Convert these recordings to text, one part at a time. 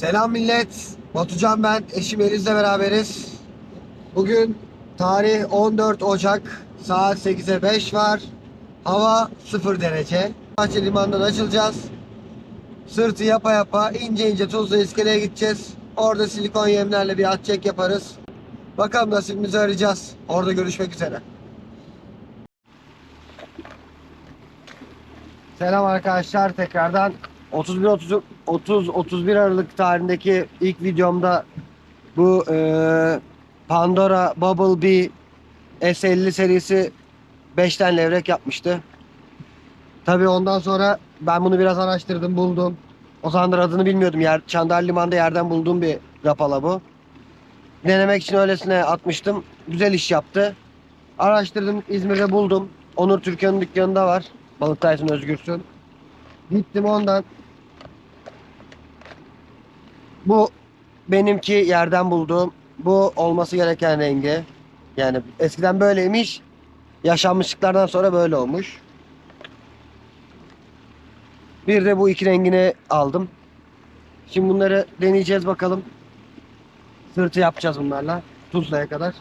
Selam millet. Batucan ben. Eşim Eliz'le beraberiz. Bugün tarih 14 Ocak. Saat 8'e 5 var. Hava 0 derece. Bahçe limandan açılacağız. Sırtı yapa yapa ince ince tuzlu iskeleye gideceğiz. Orada silikon yemlerle bir at çek yaparız. Bakalım nasibimizi arayacağız. Orada görüşmek üzere. Selam arkadaşlar tekrardan 31 30 30 31 Aralık tarihindeki ilk videomda bu eee, Pandora Bumblebee S50 serisi 5'ten levrek yapmıştı. Tabii ondan sonra ben bunu biraz araştırdım, buldum. O zamanlar adını bilmiyordum. Yer, Çandar Liman'da yerden bulduğum bir rapala bu. Denemek için öylesine atmıştım. Güzel iş yaptı. Araştırdım, İzmir'de buldum. Onur Türkan'ın dükkanında var. Balık Tyson Özgürsün. Gittim ondan. Bu benimki yerden bulduğum. Bu olması gereken rengi. Yani eskiden böyleymiş. Yaşanmışlıklardan sonra böyle olmuş. Bir de bu iki rengini aldım. Şimdi bunları deneyeceğiz bakalım. Sırtı yapacağız bunlarla. Tuzla'ya kadar.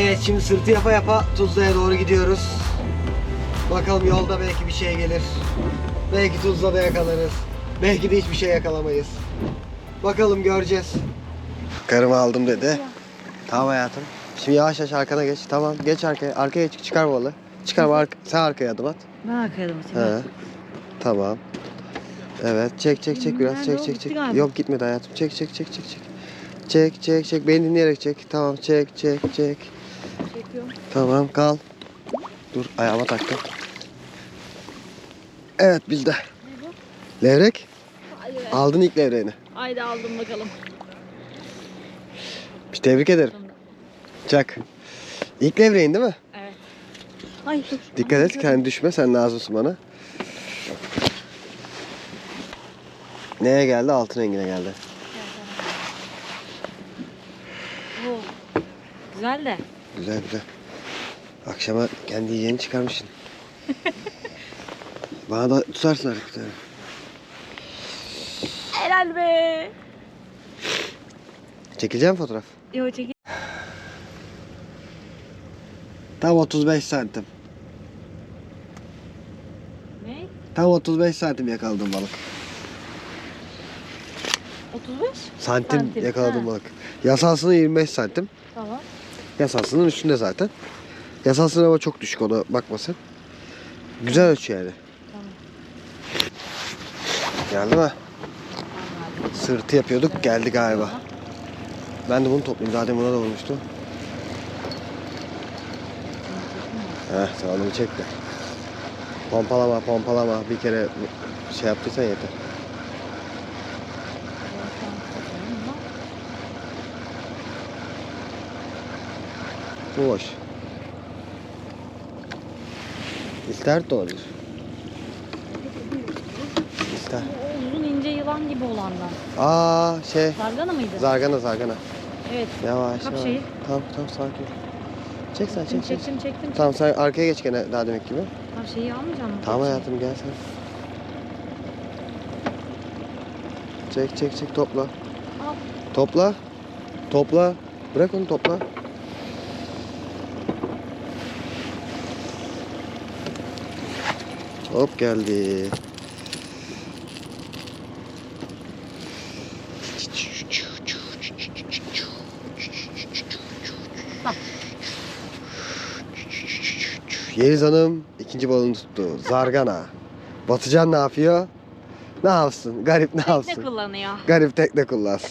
Evet şimdi sırtı yapa yapa Tuzla'ya doğru gidiyoruz. Bakalım yolda belki bir şey gelir. Belki Tuzla'da yakalarız. Belki de hiçbir şey yakalamayız. Bakalım göreceğiz. Karımı aldım dedi. Tamam hayatım. Şimdi yavaş yavaş arkana geç. Tamam geç arkaya. Arkaya geç çıkar balı. Çıkar arka, sen arkaya adım at. Ben arkaya da He. Tamam. Evet çek çek çek biraz çek çek çek. galiba. Yok gitmedi hayatım. Çek çek çek çek çek. Çek çek çek. Beni dinleyerek çek. Tamam çek çek çek. Çekiyorum. Tamam kal. Dur ayağıma taktım. Evet bizde. Levrek. Haydi. Aldın ilk levreğini. Haydi aldım bakalım. Bir tebrik ederim. Çak. İlk levreğin değil mi? Evet. Ay dur. Dikkat et kendi düşme sen lazımsın bana. Neye geldi? Altın rengine geldi. Oo. Güzel de. Güzel güzel. Akşama kendi yiyeceğini çıkarmışsın. Bana da tutarsın artık bir tane. Helal be. Çekeceğim fotoğraf. Yo çekil. Tam 35 santim. Ne? Tam 35 santim yakaladım balık. 35? Santim, Santim, yakaladım ha. balık. Yasalsının 25 santim. Tamam. Yasalsının üstünde zaten. Yasalsının ama çok düşük ona bakmasın. Güzel ölçü yani. Tamam. Geldi mi? Sırtı yapıyorduk geldi galiba. Ben de bunu toplayayım. Zaten buna da vurmuştu. Heh bunu çek de. Pompalama pompalama bir kere şey yaptıysan yeter. Bu boş. İster de olabilir. İster. O uzun ince yılan gibi olandan. Aa şey. Zargana mıydı? Zargana zargana. evet. Yavaş Kap yavaş. şeyi. Tamam tamam sakin. Çek sen Çektim çek çek. çektim çektim. Tamam sen arkaya geç gene daha demek gibi. Tam şeyi almayacağım mı? Tamam hayatım gel sen. Çek çek çek topla. Al. Topla. Topla. Bırak onu topla. Hop geldi. Yeliz Hanım ikinci balını tuttu. Zargana. Batıcan ne yapıyor? Ne yapsın? Garip ne Tekne yapsın? kullanıyor. Garip tekne kullansın.